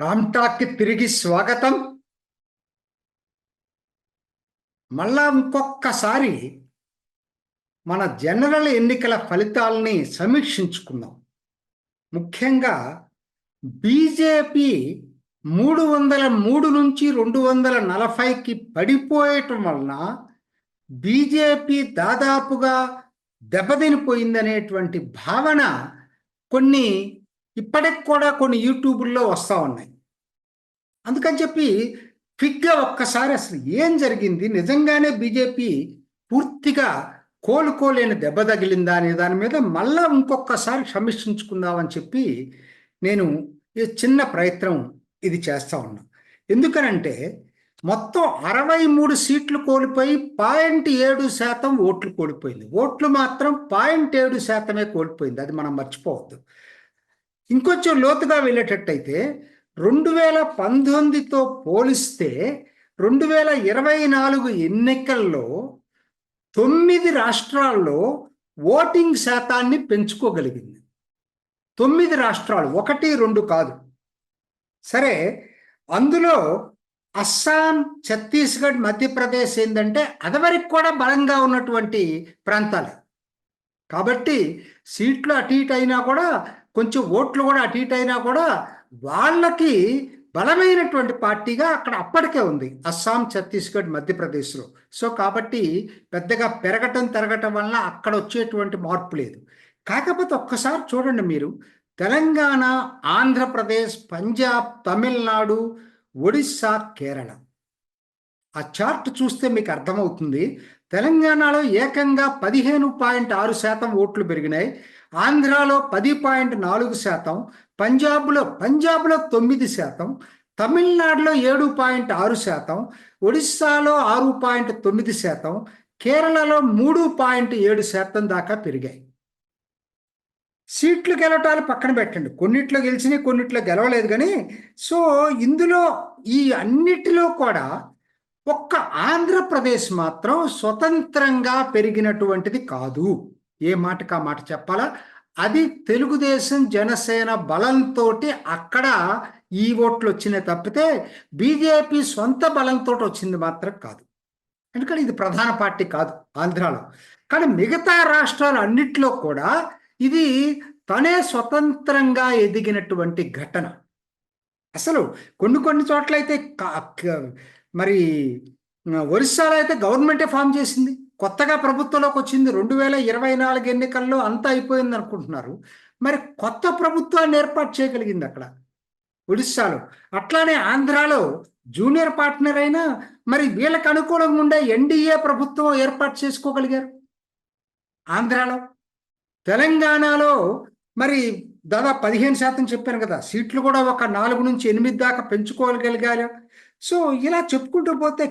రామ్టాక్కి తిరిగి స్వాగతం. మళ్ళా ఇంకొక్కసారి మన జనరల్ ఎన్నికల ఫలితాలని సమీక్షించుకుందాం. ముఖ్యంగా బీజేపీ మూడు వందల మూడు నుంచి రెండు వందల నలభైకి పడిపోయటం వలన బీజేపీ దాదాపుగా దెబ్బతినిపోయిందనేటువంటి భావన కొన్ని ఇప్పటికి కూడా కొన్ని యూట్యూబుల్లో వస్తూ ఉన్నాయి. అందుకని చెప్పి క్విక్గా ఒక్కసారి అసలు ఏం జరిగింది? నిజంగానే బీజేపీ పూర్తిగా కోలుకోలేని దెబ్బ తగిలిందా అనే దాని మీద మళ్ళా ఇంకొకసారి సమీక్షించుకుందామని చెప్పి నేను ఈ చిన్న ప్రయత్నం ఇది చేస్తా ఉన్నా. ఎందుకనంటే మొత్తం అరవై మూడు సీట్లు కోల్పోయి పాయింట్ ఏడు శాతం ఓట్లు కోల్పోయింది. ఓట్లు మాత్రం పాయింట్ ఏడు శాతమే కోల్పోయింది. అది మనం మర్చిపోవద్దు. ఇంకొంచెం లోతుగా వెళ్ళేటట్టయితే రెండు వేల పంతొమ్మిదితో పోలిస్తే రెండు వేల ఇరవై నాలుగు ఎన్నికల్లో తొమ్మిది రాష్ట్రాల్లో ఓటింగ్ శాతాన్ని పెంచుకోగలిగింది. తొమ్మిది రాష్ట్రాలు ఒకటి రెండు కాదు. సరే అందులో అస్సాం ఛత్తీస్గఢ్ మధ్యప్రదేశ్ ఏంటంటే అదివరకు కూడా బలంగా ఉన్నటువంటి ప్రాంతాలు. కాబట్టి సీట్లు అటు ఇటు అయినా కూడా కొంచెం ఓట్లు కూడా అటు ఇటు అయినా కూడా వాళ్ళకి బలమైనటువంటి పార్టీగా అక్కడ అప్పటికే ఉంది. అస్సాం ఛత్తీస్గఢ్ మధ్యప్రదేశ్లో. సో కాబట్టి పెద్దగా పెరగటం తిరగటం వలన అక్కడ వచ్చేటువంటి మార్పు లేదు. కాకపోతే ఒక్కసారి చూడండి మీరు తెలంగాణ ఆంధ్రప్రదేశ్ పంజాబ్ తమిళనాడు ఒడిస్సా కేరళ. ఆ చార్ట్ చూస్తే మీకు అర్థమవుతుంది. తెలంగాణలో ఏకంగా పదిహేను పాయింట్ ఆరు శాతం ఓట్లు పెరిగినాయి. ఆంధ్రాలో పది పాయింట్ నాలుగు శాతం. పంజాబ్లో పంజాబ్లో తొమ్మిది శాతం. తమిళనాడులో ఏడు పాయింట్ ఆరు శాతం. ఒడిస్సాలో ఆరు పాయింట్ తొమ్మిది శాతం. కేరళలో మూడు పాయింట్ ఏడు శాతం దాకా పెరిగాయి. సీట్లు గెలవటాలు పక్కన పెట్టండి. కొన్నిట్లో గెలిచినాయి కొన్నిట్లో గెలవలేదు కానీ సో ఇందులో ఈ అన్నిటిలో కూడా ఒక్క ఆంధ్రప్రదేశ్ మాత్రం స్వతంత్రంగా పెరిగినటువంటిది కాదు. ఏ మాటకు ఆ మాట చెప్పాలా? అది తెలుగుదేశం జనసేన బలంతో అక్కడ ఈ ఓట్లు వచ్చినాయి తప్పితే బీజేపీ సొంత బలంతో వచ్చింది మాత్రం కాదు. ఎందుకంటే ఇది ప్రధాన పార్టీ కాదు ఆంధ్రాలో. కానీ మిగతా రాష్ట్రాలు అన్నిట్లో కూడా ఇది తనే స్వతంత్రంగా ఎదిగినటువంటి ఘటన. అసలు కొన్ని కొన్ని చోట్ల అయితే మరి ఒరిస్సాలో అయితే గవర్నమెంటే ఫామ్ చేసింది. కొత్తగా ప్రభుత్వంలోకి వచ్చింది. రెండు వేల ఇరవై నాలుగు ఎన్నికల్లో అంతా అయిపోయింది అనుకుంటున్నారు. మరి కొత్త ప్రభుత్వాన్ని ఏర్పాటు చేయగలిగింది అక్కడ ఒడిస్సాలో అట్లానే ఆంధ్రాలో జూనియర్ పార్ట్నర్ అయినా మరి వీళ్ళకి అనుకూలంగా ఉండే ఎన్డీఏ ప్రభుత్వం ఏర్పాటు చేసుకోగలిగారు. ఆంధ్రాలో. తెలంగాణలో మరి దాదాపు పదిహేను శాతం చెప్పాను కదా సీట్లు కూడా ఒక నాలుగు నుంచి ఎనిమిది దాకా పెంచుకోగలిగారు. సో ఇలా చెప్పుకుంటూ పోతే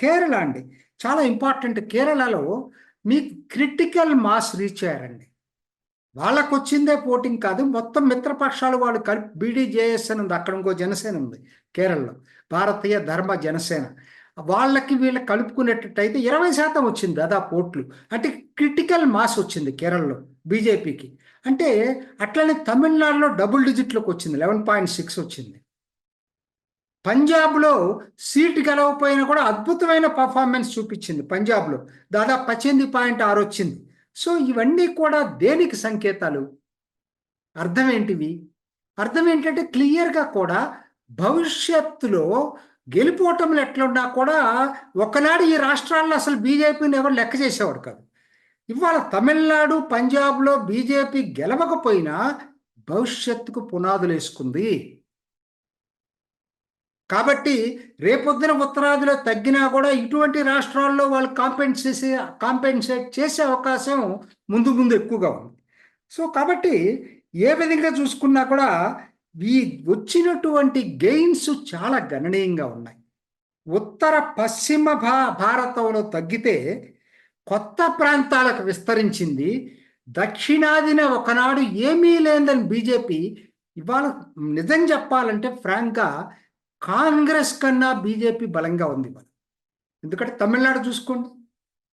కేరళ అండి చాలా ఇంపార్టెంట్. కేరళలో మీకు క్రిటికల్ మాస్ రీచ్ అయ్యారండి. వాళ్ళకు వచ్చిందే పోటింగ్ కాదు మొత్తం మిత్రపక్షాలు వాళ్ళు కలిపి బీడీజేఎస్ అని ఉంది అక్కడ ఇంకో జనసేన ఉంది కేరళలో. భారతీయ ధర్మ జనసేన. వాళ్ళకి వీళ్ళు కలుపుకునేటట్టయితే ఇరవై శాతం వచ్చింది దాదాపు ఓట్లు. అంటే క్రిటికల్ మాస్ వచ్చింది కేరళలో బీజేపీకి. అంటే అట్లనే తమిళనాడులో డబుల్ డిజిట్లోకి వచ్చింది లెవెన్ పాయింట్ సిక్స్ వచ్చింది. పంజాబ్లో సీట్ గెలవపోయినా కూడా అద్భుతమైన పర్ఫార్మెన్స్ చూపించింది పంజాబ్లో. దాదాపు పద్దెనిమిది పాయింట్ ఆరు వచ్చింది. సో ఇవన్నీ కూడా దేనికి సంకేతాలు? అర్థం ఏంటివి? అర్థం ఏంటంటే క్లియర్గా కూడా భవిష్యత్తులో గెలిపోవటంలో ఎట్లున్నా కూడా ఒకనాడు ఈ రాష్ట్రాల్లో అసలు బీజేపీని ఎవరు లెక్క చేసేవాడు కాదు. ఇవాళ తమిళనాడు పంజాబ్లో బీజేపీ గెలవకపోయినా భవిష్యత్తుకు పునాదులు వేసుకుంది. కాబట్టి రేపొద్దున ఉత్తరాదిలో తగ్గినా కూడా ఇటువంటి రాష్ట్రాల్లో వాళ్ళు కాంపెన్సేట్ చేసే కాంపెన్సేట్ చేసే అవకాశం ముందు ముందు ఎక్కువగా ఉంది. సో కాబట్టి ఏ విధంగా చూసుకున్నా కూడా ఈ వచ్చినటువంటి గెయిన్స్ చాలా గణనీయంగా ఉన్నాయి. ఉత్తర పశ్చిమ భా భారతంలో తగ్గితే కొత్త ప్రాంతాలకు విస్తరించింది. దక్షిణాదిన ఒకనాడు ఏమీ లేదని బీజేపీ ఇవాళ నిజం చెప్పాలంటే ఫ్రాంక్గా కాంగ్రెస్ కన్నా బీజేపీ బలంగా ఉంది ఎందుకంటే తమిళనాడు చూసుకోండి.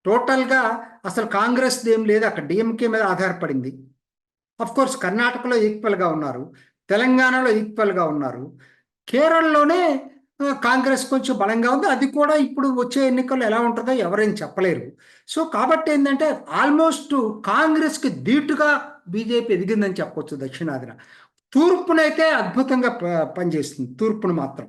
టోటల్గా అసలు కాంగ్రెస్ ఏం లేదు. అక్కడ డిఎంకే మీద ఆధారపడింది. అఫ్ కోర్స్ కర్ణాటకలో ఈక్వల్గా ఉన్నారు. తెలంగాణలో ఈక్వల్గా ఉన్నారు. కేరళలోనే కాంగ్రెస్ కొంచెం బలంగా ఉంది. అది కూడా ఇప్పుడు వచ్చే ఎన్నికల్లో ఎలా ఉంటుందో ఎవరేం చెప్పలేరు. సో కాబట్టి ఏంటంటే ఆల్మోస్ట్ కాంగ్రెస్కి ధీటుగా బీజేపీ ఎదిగిందని చెప్పొచ్చు దక్షిణాదిన. తూర్పునైతే అద్భుతంగా ప- పనిచేస్తుంది తూర్పును మాత్రం.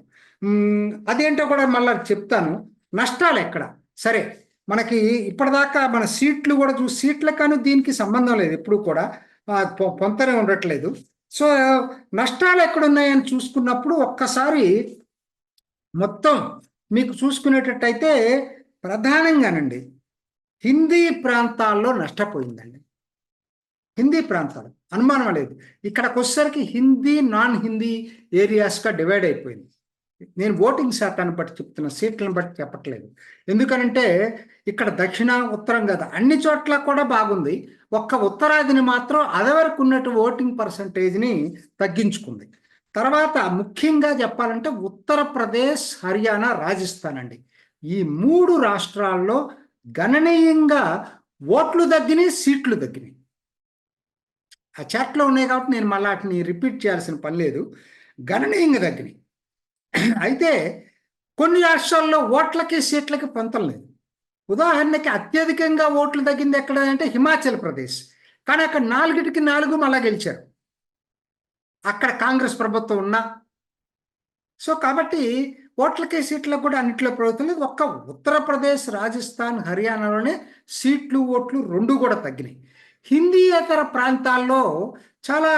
అదేంటో కూడా మళ్ళీ చెప్తాను. నష్టాలు ఎక్కడ? సరే మనకి ఇప్పటిదాకా మన సీట్లు కూడా చూసి సీట్ల కానీ దీనికి సంబంధం లేదు. ఎప్పుడు కూడా పొ- పొంతనే ఉండట్లేదు. సో నష్టాలు ఎక్కడున్నాయని చూసుకున్నప్పుడు ఒక్కసారి మొత్తం మీకు చూసుకునేటట్టయితే ప్రధానంగానండి హిందీ ప్రాంతాల్లో నష్టపోయిందండి. హిందీ ప్రాంతాలు అనుమానం లేదు. ఇక్కడికి వచ్చేసరికి హిందీ నాన్ హిందీ ఏరియాస్గా డివైడ్ అయిపోయింది. నేను ఓటింగ్ శాతాన్ని బట్టి చెప్తున్నా సీట్లను బట్టి చెప్పట్లేదు. ఎందుకనంటే ఇక్కడ దక్షిణ ఉత్తరం కదా అన్ని చోట్ల కూడా బాగుంది. ఒక్క ఉత్తరాదిని మాత్రం అదవరకు ఉన్నట్టు ఓటింగ్ పర్సంటేజ్ని తగ్గించుకుంది. తర్వాత ముఖ్యంగా చెప్పాలంటే ఉత్తరప్రదేశ్ హర్యానా రాజస్థాన్ అండి. ఈ మూడు రాష్ట్రాల్లో గణనీయంగా ఓట్లు తగ్గినాయి సీట్లు తగ్గినాయి. ఆ చాట్లో ఉన్నాయి కాబట్టి నేను మళ్ళీ వాటిని రిపీట్ చేయాల్సిన పని లేదు. గణనీయంగా తగ్గినాయి. అయితే కొన్ని రాష్ట్రాల్లో ఓట్లకి సీట్లకి పొంతం లేదు. ఉదాహరణకి అత్యధికంగా ఓట్లు తగ్గింది ఎక్కడ అంటే హిమాచల్ ప్రదేశ్. కానీ అక్కడ నాలుగిటికి నాలుగు మళ్ళా గెలిచారు. అక్కడ కాంగ్రెస్ ప్రభుత్వం ఉన్నా. సో కాబట్టి ఓట్లకి సీట్లకు కూడా అన్నింటిలో ప్రభుత్వం లేదు. ఒక్క ఉత్తరప్రదేశ్ రాజస్థాన్ హర్యానాలోనే సీట్లు ఓట్లు రెండు కూడా తగ్గినాయి. హిందీయేతర ప్రాంతాల్లో చాలా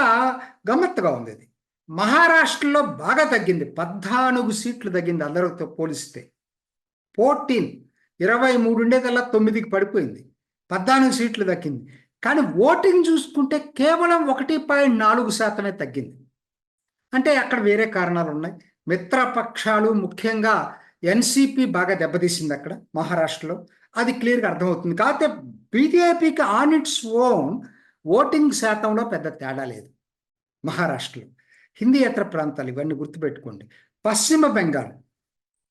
గమ్మత్తుగా ఉంది ఇది మహారాష్ట్రలో బాగా తగ్గింది. పద్నాలుగు సీట్లు తగ్గింది అందరితో పోలిస్తే. ఫోర్టీన్ ఇరవై మూడు ఉండేదల్లా తొమ్మిదికి పడిపోయింది. పద్నాలుగు సీట్లు తగ్గింది. కానీ ఓటింగ్ చూసుకుంటే కేవలం ఒకటి పాయింట్ నాలుగు శాతమే తగ్గింది. అంటే అక్కడ వేరే కారణాలు ఉన్నాయి. మిత్రపక్షాలు ముఖ్యంగా ఎన్సిపి బాగా దెబ్బతీసింది అక్కడ మహారాష్ట్రలో. అది క్లియర్గా అర్థమవుతుంది. కాకపోతే బీజేపీకి ఆన్ ఇట్స్ ఓన్ ఓటింగ్ శాతంలో పెద్ద తేడా లేదు మహారాష్ట్రలో. హిందీయేతర ప్రాంతాలు ఇవన్నీ గుర్తుపెట్టుకోండి. పశ్చిమ బెంగాల్.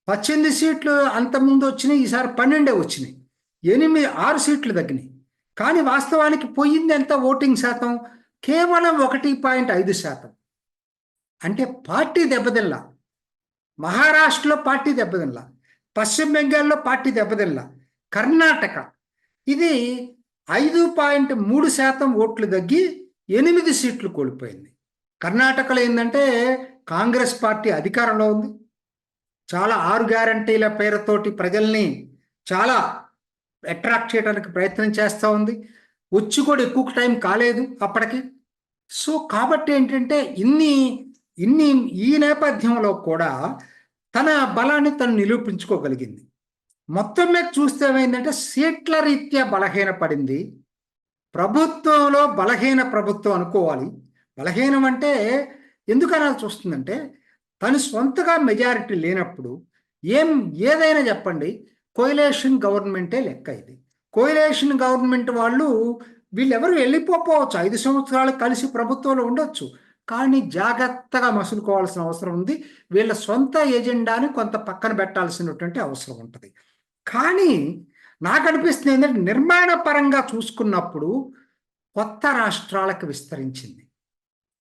పద్దెనిమిది సీట్లు అంతకుముందు వచ్చినాయి ఈసారి పన్నెండే వచ్చినాయి. ఎనిమిది ఆరు సీట్లు తగ్గినాయి. కానీ వాస్తవానికి పోయింది ఎంత? ఓటింగ్ శాతం? కేవలం ఒకటి పాయింట్ ఐదు శాతం. అంటే పార్టీ దెబ్బతిల్లా మహారాష్ట్రలో పార్టీ దెబ్బతిల్లా పశ్చిమ బెంగాల్లో పార్టీ దెబ్బతిల్లా కర్ణాటక. ఇది ఐదు పాయింట్ మూడు శాతం ఓట్లు తగ్గి ఎనిమిది సీట్లు కోల్పోయింది. కర్ణాటకలో ఏంటంటే కాంగ్రెస్ పార్టీ అధికారంలో ఉంది. చాలా ఆరు గ్యారంటీల పేరుతోటి ప్రజల్ని చాలా అట్రాక్ట్ చేయడానికి ప్రయత్నం చేస్తూ ఉంది. వచ్చి కూడా ఎక్కువ టైం కాలేదు అప్పటికి. సో కాబట్టి ఏంటంటే ఇన్ని ఇన్ని ఈ నేపథ్యంలో కూడా తన బలాన్ని తను నిరూపించుకోగలిగింది. మొత్తం మీద చూస్తే ఏమైందంటే సీట్ల రీత్యా బలహీనపడింది. ప్రభుత్వంలో బలహీన ప్రభుత్వం అనుకోవాలి. బలహీనం అంటే ఎందుకు అనాల్సి వస్తుందంటే తను సొంతగా మెజారిటీ లేనప్పుడు ఏం ఏదైనా చెప్పండి కోయిలేషన్ గవర్నమెంటే లెక్క ఇది. కోయిలేషన్ గవర్నమెంట్ వాళ్ళు వీళ్ళెవరు వెళ్ళిపోవచ్చు ఐదు సంవత్సరాలు కలిసి ప్రభుత్వంలో ఉండొచ్చు. కానీ జాగ్రత్తగా మసులుకోవాల్సిన అవసరం ఉంది. వీళ్ళ సొంత ఎజెండాని కొంత పక్కన పెట్టాల్సినటువంటి అవసరం ఉంటుంది. కానీ నాకు అనిపిస్తుంది ఏంటంటే నిర్మాణ పరంగా చూసుకున్నప్పుడు కొత్త రాష్ట్రాలకు విస్తరించింది.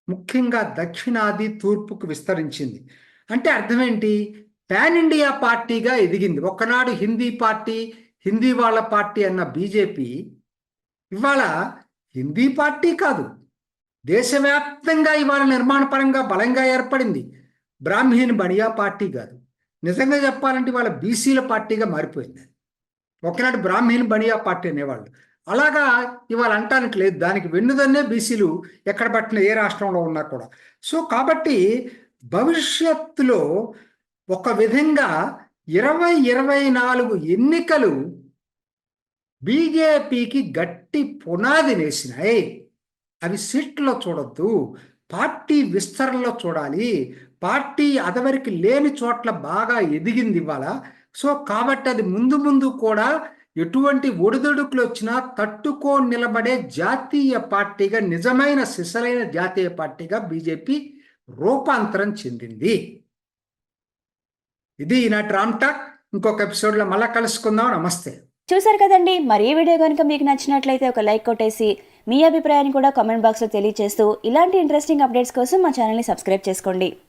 ముఖ్యంగా దక్షిణాది తూర్పుకు విస్తరించింది. అంటే అర్థం ఏంటి పాన్ ఇండియా పార్టీగా ఎదిగింది. ఒకనాడు హిందీ పార్టీ హిందీ వాళ్ళ పార్టీ అన్న బీజేపీ ఇవాళ హిందీ పార్టీ కాదు. దేశవ్యాప్తంగా ఇవాళ నిర్మాణ పరంగా బలంగా ఏర్పడింది. బ్రాహ్మీణ్ బనియా పార్టీ కాదు. నిజంగా చెప్పాలంటే ఇవాళ బీసీల పార్టీగా మారిపోయింది. ఒకనాడు బ్రాహ్మీణ్ బనియా పార్టీ అనేవాళ్ళు. అలాగా ఇవాళ అంటానికి లేదు. దానికి వెన్నుదన్నే బీసీలు ఎక్కడ పట్టిన ఏ రాష్ట్రంలో ఉన్నా కూడా. సో కాబట్టి భవిష్యత్తులో ఒక విధంగా ఇరవై ఇరవై నాలుగు ఎన్నికలు బీజేపీకి గట్టి పునాది వేసినాయి. అవి సీట్లో చూడొద్దు. పార్టీ విస్తరణలో చూడాలి. పార్టీ అదవరికి లేని చోట్ల బాగా ఎదిగింది ఇవాళ. సో కాబట్టి అది ముందు ముందు కూడా ఎటువంటి ఒడిదుడుకులు వచ్చినా తట్టుకో నిలబడే జాతీయ పార్టీగా నిజమైన సిసలైన జాతీయ పార్టీగా బీజేపీ రూపాంతరం చెందింది. ఇది ఈనాటి రామ్టాక్ ఇంకొక ఎపిసోడ్లో మళ్ళా కలుసుకుందాం. నమస్తే. చూసారు కదండి. మరి ఈ వీడియో కనుక మీకు నచ్చినట్లయితే ఒక లైక్ కొట్టేసి మీ అభిప్రాయాన్ని కూడా కామెంట్ బాక్స్లో తెలియజేస్తూ ఇలాంటి ఇంట్రెస్టింగ్ అప్డేట్స్ కోసం మా ఛానల్ని సబ్స్క్రైబ్ చేసుకోండి.